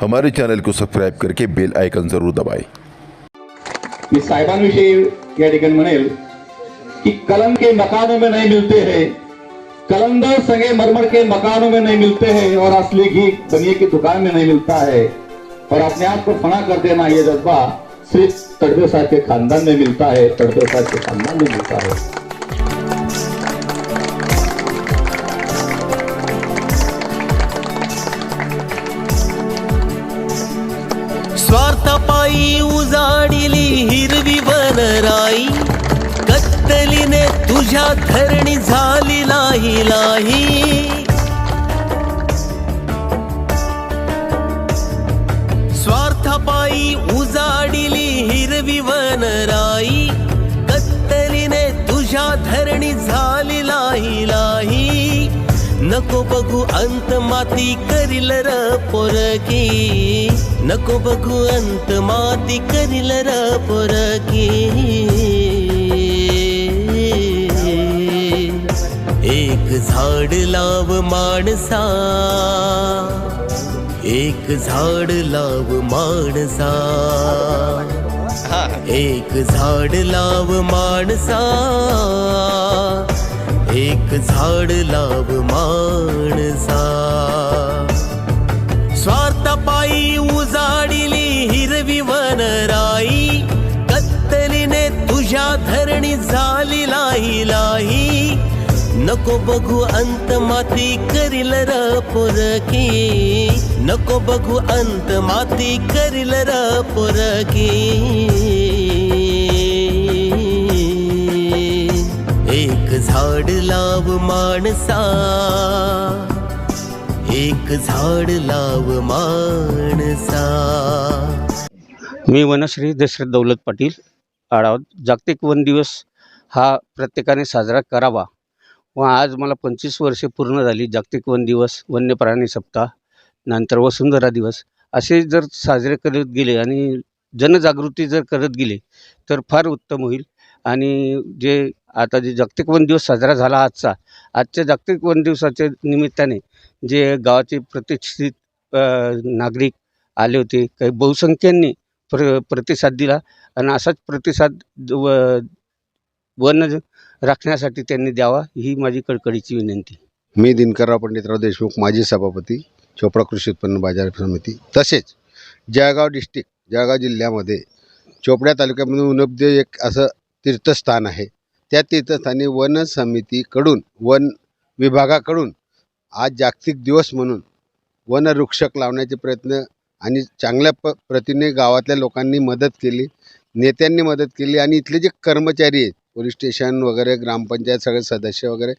हमारे चैनल को सब्सक्राइब करके बेल आइकन ज़रूर दबाएँ। की कलम के मकानों में नहीं मिलते हैं। कलंदर संगे मरमर के मकानों में नहीं मिलते हैं और असली घी बनिए की दुकान में नहीं मिलता है। और अपने आप को फना कर देना यह जज्बा सिर्फ़ तड़पे साहब के खानदान में मिलता है, तड़पे साहब के खानदान में मिलता है। स्वार्थपायी उजाडिली हिरवी वनराई. कत्तलीने तुझ्या धरणी झाली लाही लाही स्वार्थपायी उजाडिली हिरवी वनराई. कत्तलीने तुझ्या धरणी झाली नको बघू अंत माती करील र पोरकी नको बघू अंत माती करील र पोरकी एक झाड लाव माणसा. एक झाड लाव माणसा. एक झाड लाव माणसा. एक झाड लाव माणसा. स्वार्थपायी उजाडिली हिरवी वनराई कत्तलीने तुझ्या धरणी झाली लाही लाही. नको बघू अंत माती करील र पोरकी नको बघू अंत माती करील र पोरकी झाड लाव माणसा. एक झाड लाव माणसा. मी वनश्री दशरथ दौलत पाटील आढावा जागतिक वन दिवस हा प्रत्येकाने साजरा करावा. व आज मला पंचवीस वर्षे पूर्ण झाली जागतिक वन दिवस वन्य प्राणी सप्ताह नंतर वसुंधरा दिवस. असे जर साजरे करत गेले आणि जनजागृती जर करत गेले तर फार उत्तम होईल. आणि जे आता जे जागतिक वन दिवस साजरा झाला आजचा आजच्या जागतिक वन दिवसाच्या निमित्ताने जे गावाचे प्रतिष्ठित नागरिक आले होते काही बहुसंख्यांनी प्र प्रतिसाद दिला आणि असाच प्रतिसाद व वन राखण्यासाठी त्यांनी द्यावा ही माझी कडकडीची विनंती. मी दिनकरराव पंडितराव देशमुख माजी सभापती चोपडा कृषी उत्पन्न बाजार समिती. तसेच जळगाव डिस्ट्रिक्ट जळगाव जिल्ह्यामध्ये चोपड्या तालुक्यामध्ये उनबदेव एक असं तीर्थस्थान आहे. त्या तीर्थस्थानी वन समितीकडून वन विभागाकडून आज जागतिक दिवस म्हणून वनवृक्षक लावण्याचे प्रयत्न आणि चांगल्या प प्रतीने गावातल्या लोकांनी मदत केली नेत्यांनी मदत केली आणि इथले जे कर्मचारी आहेत पोलीस स्टेशन वगैरे ग्रामपंचायत सगळे सदस्य वगैरे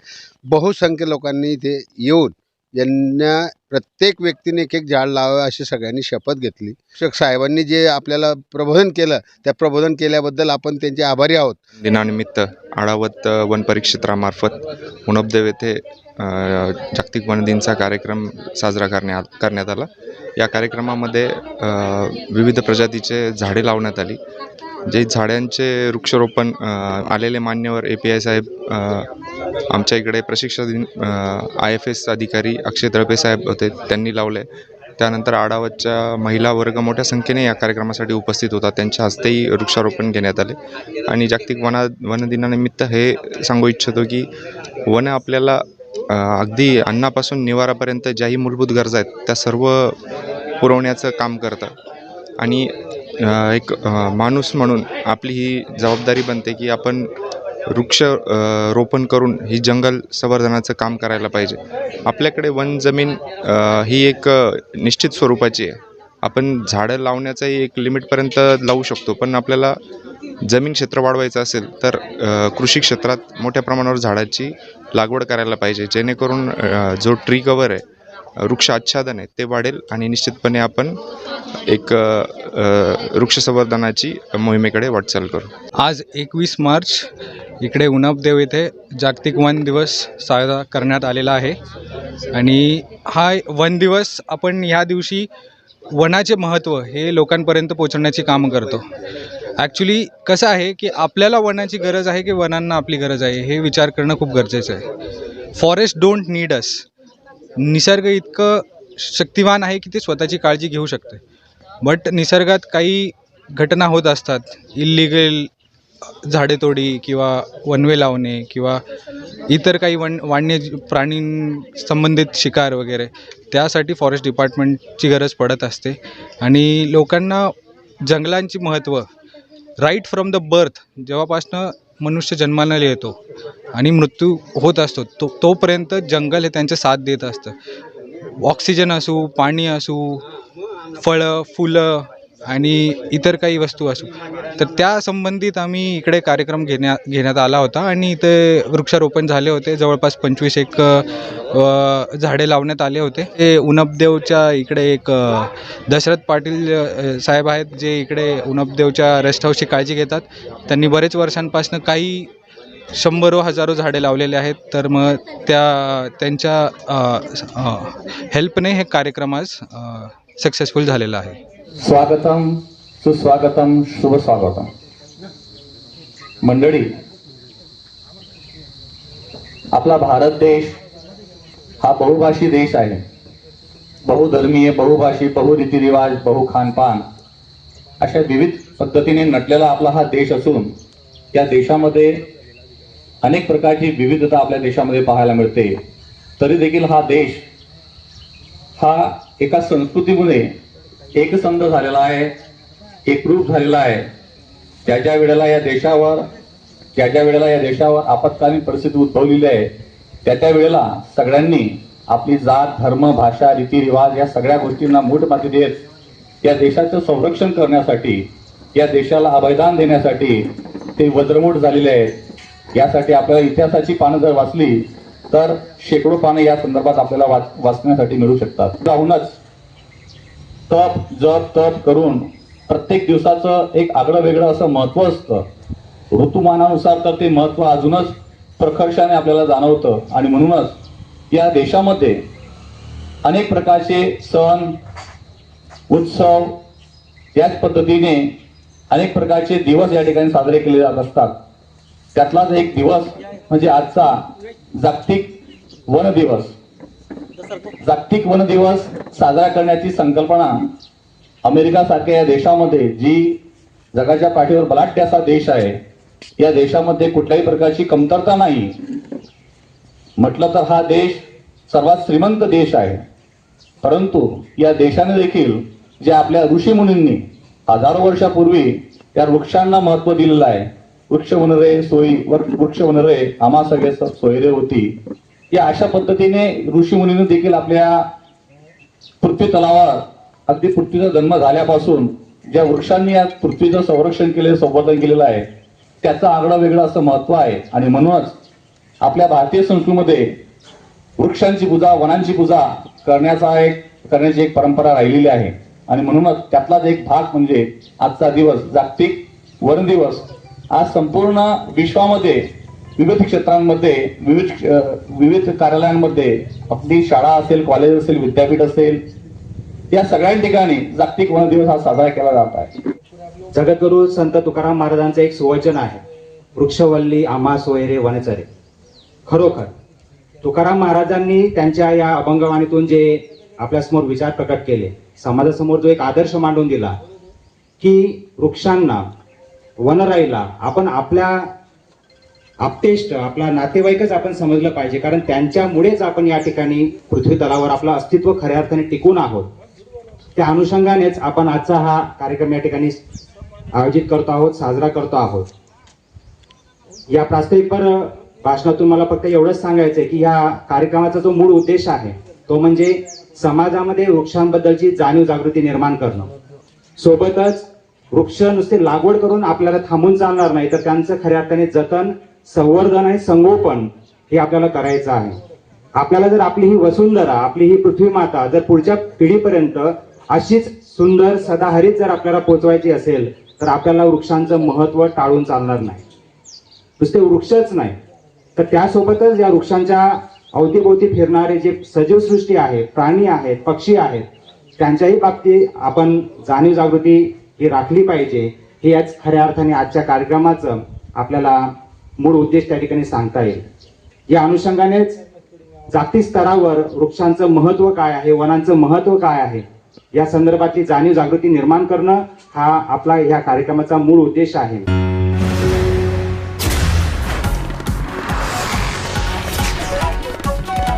बहुसंख्य लोकांनी इथे येऊन यांना प्रत्येक व्यक्तीने एक एक झाड लावावं अशी सगळ्यांनी शपथ घेतली. शिक्षक साहेबांनी जे आपल्याला प्रबोधन केलं त्या प्रबोधन केल्याबद्दल आपण त्यांचे आभारी आहोत. दिनानिमित्त आढावत वन परिक्षेत्रामार्फत उणबदेव येथे जागतिक वन दिनचा कार्यक्रम साजरा करण्या करण्यात आला. या कार्यक्रमामध्ये विविध प्रजातीचे झाडे लावण्यात आली. जे झाडांचे वृक्षारोपण आलेले मान्यवर ए पी आय साहेब आमच्या इकडे प्रशिक्षण आय एफ एस अधिकारी अक्षय तळपे साहेब होते त्यांनी लावले. त्यानंतर आडावतच्या महिला वर्ग मोठ्या संख्येने या कार्यक्रमासाठी उपस्थित होता त्यांच्या हस्तेही वृक्षारोपण घेण्यात आले. आणि जागतिक वना वन दिनानिमित्त हे सांगू इच्छितो की वन आपल्याला अगदी अन्नापासून निवारापर्यंत ज्याही मूलभूत गरजा आहेत त्या सर्व पुरवण्याचं काम करतं. आणि एक माणूस म्हणून आपली ही जबाबदारी बनते की आपण वृक्ष रोपण करून ही जंगल संवर्धनाचं काम करायला पाहिजे. आपल्याकडे वन जमीन ही एक निश्चित स्वरूपाची आहे. आपण झाडं लावण्याचाही एक लिमिटपर्यंत लावू शकतो पण आपल्याला जमीन क्षेत्र वाढवायचं असेल तर कृषी क्षेत्रात मोठ्या प्रमाणावर झाडाची लागवड करायला पाहिजे जेणेकरून जो ट्री कवर आहे वृक्ष आच्छादन आहे ते वाढेल आणि निश्चितपणे आपण एक वृक्ष संवर्धनाची मोहिमेकडे वाटचाल करू. आज एकवीस मार्च इकडे उनापदेव येथे जागतिक वन दिवस साजरा करण्यात आलेला आहे. आणि हा वन दिवस आपण ह्या दिवशी वनाचे महत्त्व हे लोकांपर्यंत पोहोचवण्याची कामं करतो. ॲक्च्युली कसं आहे की आपल्याला वनाची गरज आहे की वनांना आपली गरज आहे हे विचार करणं खूप गरजेचं आहे. फॉरेस्ट डोंट नीड अस निसर्ग इतकं शक्तिवान आहे की ते स्वतःची काळजी घेऊ शकते. बट निसर्गात काही घटना होत असतात. इल्लिगल झाडेतोडी किंवा वनवे लावणे किंवा इतर काही वन वन्य प्राणी संबंधित शिकार वगैरे त्यासाठी फॉरेस्ट डिपार्टमेंटची गरज पडत असते. आणि लोकांना जंगलांची महत्त्व राईट फ्रॉम द बर्थ जेव्हापासनं मनुष्य जन्माला येतो आणि मृत्यू होत असतो तो तोपर्यंत जंगल हे त्यांचे साथ देत असतं. ऑक्सिजन असू पाणी असू फळं फुलं आणि इतर काही वस्तू असू. तर त्या संबंधित आम्ही इकडे कार्यक्रम घेण्या घेण्यात आला होता आणि इथे वृक्षारोपण झाले होते. जवळपास पंचवीस एक झाडे लावण्यात आले होते. ते उनपदेवच्या इकडे एक दशरथ पाटील साहेब आहेत जे इकडे उनपदेवच्या रेस्ट हाऊसची काळजी घेतात. त्यांनी बरेच वर्षांपासून काही शंभरो हजारो झाडे लावलेले आहेत. तर मग त्या त्यांच्या हेल्पने हे कार्यक्रम आज सक्सेसफुल झालेला आहे. स्वागतम सुस्वागतम शुभ स्वागतम मंडळी आपला भारत देश हा बहुभाषी देश आहे. बहुधर्मीय बहुभाषी बहुरीतिरिवाज बहु खानपान अशा विविध पद्धतीने नटलेला आपला हा देश असून या देशामध्ये अनेक प्रकारची विविधता आपल्या देशामध्ये पाहायला मिळते. तरी देखील हा देश हा एका संस्कृतीमुळे एकसंध झालेला आहे एकरूप झालेला आहे. ज्या ज्या वेळेला या देशावर ज्या ज्या वेळेला या देशावर आपत्कालीन परिस्थिती उद्भवलेली आहे त्या त्या वेळेला सगळ्यांनी आपली जात धर्म भाषा रीतिरिवाज या सगळ्या गोष्टींना मूठ माती देत या देशाचं संरक्षण करण्यासाठी या देशाला अभयदान देण्यासाठी ते वज्रमूठ झालेले आहेत. यासाठी आपल्याला इतिहासाची पानं जर वाचली तर शेकडो पाने या संदर्भात आपल्याला वाच वाचण्यासाठी मिळू शकतात. राहूनच तप जप तप करून प्रत्येक दिवसाचं एक आगळं वेगळं असं महत्त्व असतं. ऋतुमानानुसार तर ते महत्त्व अजूनच प्रखर्षाने आपल्याला जाणवतं. आणि म्हणूनच या देशामध्ये अनेक प्रकारचे सण उत्सव याच पद्धतीने अनेक प्रकारचे दिवस या ठिकाणी साजरे केले जात असतात. त्यातलाच एक दिवस म्हणजे आजचा जागतिक वन दिवस. जागतिक वन दिवस साजरा करण्याची संकल्पना अमेरिका सारख्या या देशामध्ये जी जगाच्या पाठीवर बलाढ्य असा देश आहे या देशामध्ये कुठल्याही प्रकारची कमतरता नाही. म्हटलं तर हा देश सर्वात श्रीमंत देश आहे. परंतु या देशाने देखील जे आपल्या ऋषीमुनींनी हजारो वर्षापूर्वी त्या वृक्षांना महत्त्व दिलेलं आहे वृक्ष वनरे सोयी वृक्ष वनरे आम्हा सगळे सोयरे होती. या अशा पद्धतीने ऋषीमुनींनी देखील आपल्या पृथ्वी तलावर अगदी पृथ्वीचा जन्म झाल्यापासून ज्या वृक्षांनी या पृथ्वीचं संरक्षण केले संवर्धन केलेलं आहे त्याचं आगळं वेगळं असं महत्त्व आहे. आणि म्हणूनच आपल्या भारतीय संस्कृतीमध्ये वृक्षांची पूजा वनांची पूजा करण्याचा एक करण्याची एक परंपरा राहिलेली आहे. आणि म्हणूनच त्यातलाच एक भाग म्हणजे आजचा दिवस जागतिक वन दिवस आज संपूर्ण विश्वामध्ये विविध क्षेत्रांमध्ये विविध विविध कार्यालयांमध्ये आपली शाळा असेल कॉलेज असेल विद्यापीठ असेल या सगळ्या ठिकाणी जागतिक वन दिवस हा साजरा केला जात आहे. जगद्गुरु संत तुकाराम महाराजांचं एक सुवचन आहे. वृक्षवल्ली आम्हा सोयरे वनचरे. खरोखर तुकाराम महाराजांनी त्यांच्या या अभंगवाणीतून जे आपल्यासमोर विचार प्रकट केले समाजासमोर जो एक आदर्श मांडून दिला की वृक्षांना वनराईला आपण आपल्या आपतेष्ट आपला नातेवाईकच आपण समजलं पाहिजे कारण त्यांच्यामुळेच आपण या ठिकाणी पृथ्वी तलावर आपलं अस्तित्व खऱ्या अर्थाने टिकून आहोत. त्या अनुषंगानेच आपण आजचा हा कार्यक्रम या ठिकाणी आयोजित करतो आहोत साजरा करतो आहोत. या प्रास्ताविकपर भाषणातून मला फक्त एवढंच सांगायचंय की या कार्यक्रमाचा जो मूळ उद्देश आहे तो म्हणजे समाजामध्ये वृक्षांबद्दलची जाणीव जागृती निर्माण करणं. सोबतच वृक्ष नुसते लागवड करून आपल्याला थांबून चालणार नाही तर त्यांचं खऱ्या अर्थाने जतन संवर्धन आणि संगोपन हे आपल्याला करायचं आहे. आपल्याला जर आपली ही वसुंधरा आपली ही पृथ्वी माता जर पुढच्या पिढीपर्यंत अशीच सुंदर सदाहरित जर आपल्याला पोचवायची असेल तर आपल्याला वृक्षांचं महत्त्व टाळून चालणार नाही. नुसते वृक्षच नाही. तर त्यासोबतच या वृक्षांच्या अवतीभोवती फिरणारे जे सजीव सृष्टी आहे प्राणी आहेत पक्षी आहेत त्यांच्याही बाबतीत आपण जाणीव जागृती ही राखली पाहिजे हे याच खऱ्या अर्थाने आजच्या कार्यक्रमाचं आपल्याला मूळ उद्देश त्या ठिकाणी सांगता येईल. या अनुषंगानेच जागतिक स्तरावर वृक्षांचं महत्त्व काय आहे वनांचं महत्त्व काय आहे या संदर्भातली जाणीव जागृती निर्माण करणं हा आपला या कार्यक्रमाचा मूळ उद्देश आहे.